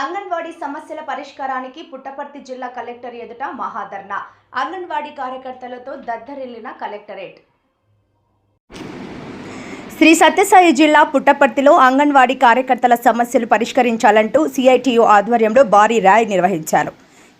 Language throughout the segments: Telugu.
అంగన్వాడీ సమస్యల పరిష్కారానికి పుట్టపర్తి జిల్లా కలెక్టర్ ఎదుట మహాధర్నా. అంగన్వాడీ కార్యకర్తలతో దద్దరిల్లిన కలెక్టరేట్. శ్రీ సత్యసాయి జిల్లా పుట్టపర్తిలో అంగన్వాడీ కార్యకర్తల సమస్యలు పరిష్కరించాలంటూ సిఐటియు ఆధ్వర్యంలో భారీ ర్యాలీ నిర్వహించారు.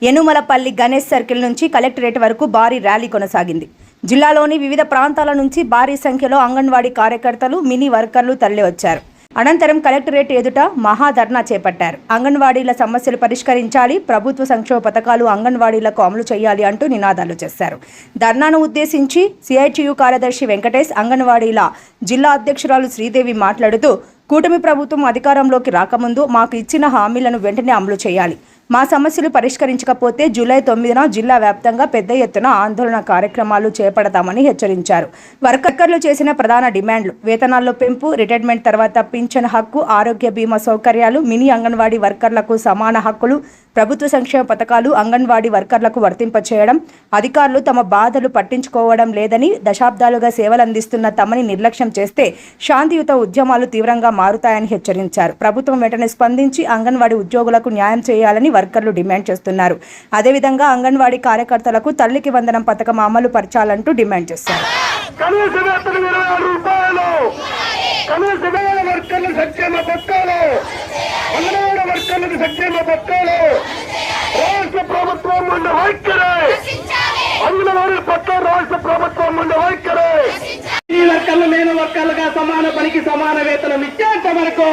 యనుమలపల్లి గణేష్ సర్కిల్ నుంచి కలెక్టరేట్ వరకు భారీ ర్యాలీ కొనసాగింది. జిల్లాలోని వివిధ ప్రాంతాల నుంచి భారీ సంఖ్యలో అంగన్వాడీ కార్యకర్తలు మినీ వర్కర్లు తరలివచ్చారు. అనంతరం కలెక్టరేట్ ఎదుట మహాధర్నా చేపట్టారు. అంగన్వాడీల సమస్యలు పరిష్కరించాలి ప్రభుత్వ సంక్షేమ పథకాలు అంగన్వాడీలకు అమలు చేయాలి అంటూ నినాదాలు చేశారు. ధర్నాను ఉద్దేశించి సిఐటియు కార్యదర్శి వెంకటేష్ అంగన్వాడీల జిల్లా అధ్యక్షురాలు శ్రీదేవి మాట్లాడుతూ కూటమి ప్రభుత్వం అధికారంలోకి రాకముందు మాకు ఇచ్చిన హామీలను వెంటనే అమలు చేయాలి. మా సమస్యలు పరిష్కరించకపోతే జూలై తొమ్మిదిన జిల్లా వ్యాప్తంగా పెద్ద ఎత్తున ఆందోళన కార్యక్రమాలు చేపడతామని హెచ్చరించారు. వర్కర్లు చేసిన ప్రధాన డిమాండ్లు వేతనాల్లో పెంపు రిటైర్మెంట్ తర్వాత పింఛన్ హక్కు ఆరోగ్య బీమా సౌకర్యాలు మినీ అంగన్వాడీ వర్కర్లకు సమాన హక్కులు ప్రభుత్వ సంక్షేమ పథకాలు అంగన్వాడీ వర్కర్లకు వర్తింపచేయడం అధికారులు తమ బాధలు పట్టించుకోవడం లేదని దశాబ్దాలుగా సేవలందిస్తున్న తమని నిర్లక్ష్యం చేస్తే శాంతియుత ఉద్యమాలు తీవ్రంగా మారుతాయని హెచ్చరించారు. ప్రభుత్వం వెంటనే స్పందించి అంగన్వాడీ ఉద్యోగులకు న్యాయం చేయాలని వర్కర్లు డిమాండ్ చేస్తున్నారు. అదేవిధంగా అంగన్వాడీ కార్యకర్తలకు తల్లికి వందనం పథకం అమలు పరచాలంటూ డిమాండ్ చేశారు. కనీస వేతనం ఇరవై ఆరు రూపాయలు. కనీస వేల వర్కర్ల రాష్ట్ర ప్రభుత్వం ముందు వైఖరి. అంగనవాడి పట్ల రాష్ట్ర ప్రభుత్వం ముందు వైఖరి. ఈ వర్కర్లు లేని వర్కర్లుగా సమాన పనికి సమాన వేతనం ఇచ్చేంత వరకు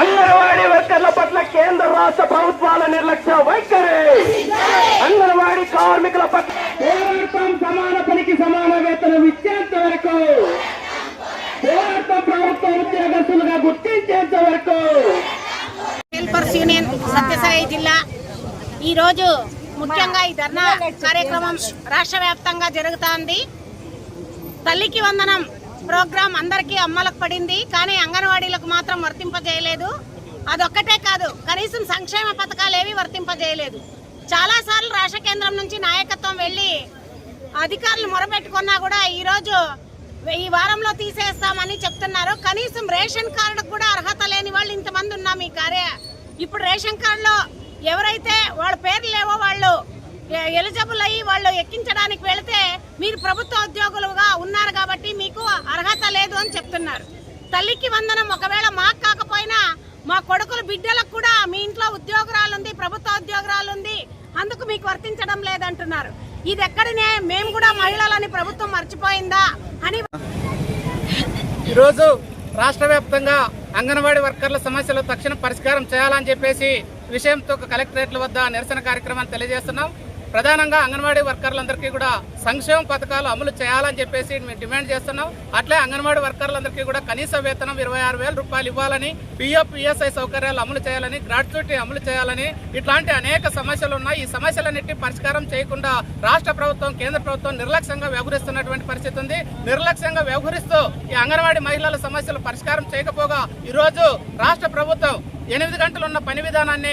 అంగనవాడీ వర్కర్ల పట్ల కేంద్ర రాష్ట్ర ప్రభుత్వాల నిర్లక్ష్య వైఖరి. అంగనవాడీ కార్మికుల పట్ల పోరాటం సమాన పనికి సమాన వేతనం ఇచ్చేంత వరకు పోరాటం ప్రభుత్వ ఉద్యోగస్తులుగా గుర్తించేంత వరకు. హెల్పర్స్ యూనియన్ సత్యసాయి జిల్లా. ఈరోజు ముఖ్యంగా ఈ ధర్నా కార్యక్రమం రాష్ట్ర వ్యాప్తంగా జరుగుతోంది. తల్లికి వందనం ప్రోగ్రాం అందరికీ అమ్మలకు పడింది కానీ అంగన్వాడీలకు మాత్రం వర్తింపజేయలేదు. అదొక్కటే కాదు కనీసం సంక్షేమ పథకాలు ఏవి వర్తింపజేయలేదు. చాలాసార్లు రాష్ట్ర కేంద్రం నుంచి నాయకత్వం వెళ్ళి అధికారులు మొరపెట్టుకున్నా కూడా ఈరోజు ఈ వారంలో తీసేస్తామని చెప్తున్నారు. కనీసం రేషన్ కార్డుకు కూడా అర్హత లేని వాళ్ళు ఇంతమంది ఉన్నాం ఈ కార్య ఇప్పుడు రేషన్ కార్డులో ఎవరైతే వాళ్ళ పేర్లు లేవో వాళ్ళు ఎలిజబుల్ ఎలిజిబుల్ అయ్యి వాళ్ళు ఎక్కించడానికి వెళితే మీరు ప్రభుత్వ ఉద్యోగులుగా ఉన్నారు కాబట్టి మీకు అర్హత లేదు అని చెప్తున్నారు. తల్లికి వందనం ఒకవేళ మాకు మా బిడ్డలకు కూడా మీ ఇంట్లో ఉద్యోగరాలు ఉంది ప్రభుత్వ ఉద్యోగరాలు ఉంది అందుకు మీకు వర్తించడం లేదంటున్నారు. ఇది ఎక్కడనే మేము కూడా మహిళలని ప్రభుత్వం మర్చిపోయిందా? అని ఈరోజు రాష్ట్ర వ్యాప్తంగా అంగన్వాడీ వర్కర్ల సమస్యలు తక్షణ పరిష్కారం చేయాలని చెప్పేసి విషయంతో కలెక్టరేట్ల వద్ద నిరసన కార్యక్రమాన్ని తెలియజేస్తున్నాం. ప్రధానంగా అంగన్వాడీ వర్కర్లందరికీ కూడా సంక్షేమ పథకాలు అమలు చేయాలని చెప్పేసి మేము డిమాండ్ చేస్తున్నాం. అట్లే అంగన్వాడీ వర్కర్లందరికీ కూడా కనీస వేతనం ఇరవై ఆరు వేల రూపాయలు ఇవ్వాలని పిఎఫ్ పిఎస్ఐ సౌకర్యాలు అమలు చేయాలని గ్రాట్యుటీ అమలు చేయాలని ఇట్లాంటి అనేక సమస్యలు ఉన్నాయి. ఈ సమస్యలన్నిటి పరిష్కారం చేయకుండా రాష్ట్ర ప్రభుత్వం కేంద్ర ప్రభుత్వం నిర్లక్ష్యంగా వ్యవహరిస్తున్నటువంటి పరిస్థితి ఉంది. నిర్లక్ష్యంగా వ్యవహరిస్తూ ఈ అంగన్వాడీ మహిళల సమస్యలు పరిష్కారం చేయకపోగా ఈరోజు రాష్ట్ర ప్రభుత్వం ఎనిమిది గంటలు ఉన్న పని విధానాన్ని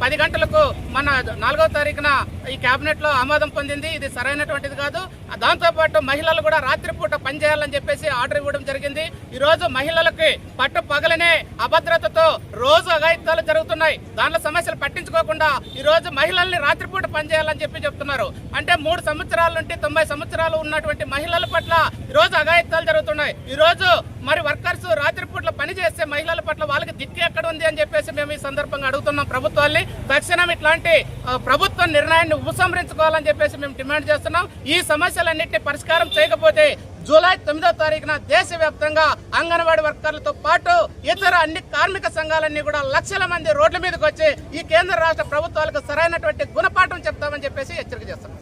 పది గంటలకు మన నాలుగో తారీఖున ఈ కేబినెట్లో ఆమోదం పొందింది. ఇది సరైనటువంటిది కాదు. దాంతో పాటు మహిళలు కూడా రాత్రిపూట పని చేయాలని చెప్పేసి ఆర్డర్ ఇవ్వడం జరిగింది. ఈ రోజు మహిళలకి పట్టు పగలనే అభద్రతతో రోజు అఘాయిత్యాలు జరుగుతున్నాయి. దానిలో సమస్యలు పట్టించుకోకుండా ఈ రోజు మహిళల్ని రాత్రిపూట పని చేయాలని చెప్పి చెప్తున్నారు. అంటే మూడు సంవత్సరాల నుండి తొంభై సంవత్సరాలు ఉన్నటువంటి మహిళల పట్ల ఈ రోజు అఘాయిత్యాలు జరుగుతున్నాయి. ఈ రోజు మరి వర్కర్స్ రాత్రిపూట పనిచేస్తే మహిళల పట్ల వాళ్ళకి దిక్కు ఎక్కడ ఉంది అని చెప్పేసి మేము ఈ సందర్భంగా అడుగుతున్నాం ప్రభుత్వాన్ని తక్షణం ఇట్లాంటి ప్రభుత్వ నిర్ణయాన్ని ఉపసంహరించుకోవాలని చెప్పేసి మేము డిమాండ్ చేస్తున్నాం. ఈ సమస్యలన్నింటినీ పరిష్కారం చేయకపోతే జూలై తొమ్మిదో తారీఖున దేశవ్యాప్తంగా అంగన్వాడీ వర్కర్లతో పాటు ఇతర అన్ని కార్మిక సంఘాలన్నీ కూడా లక్షల మంది రోడ్ల మీదకి వచ్చి ఈ కేంద్ర రాష్ట్ర ప్రభుత్వాలకు సరైనటువంటి గుణపాఠం చెప్తామని చెప్పేసి హెచ్చరిక చేస్తున్నాం.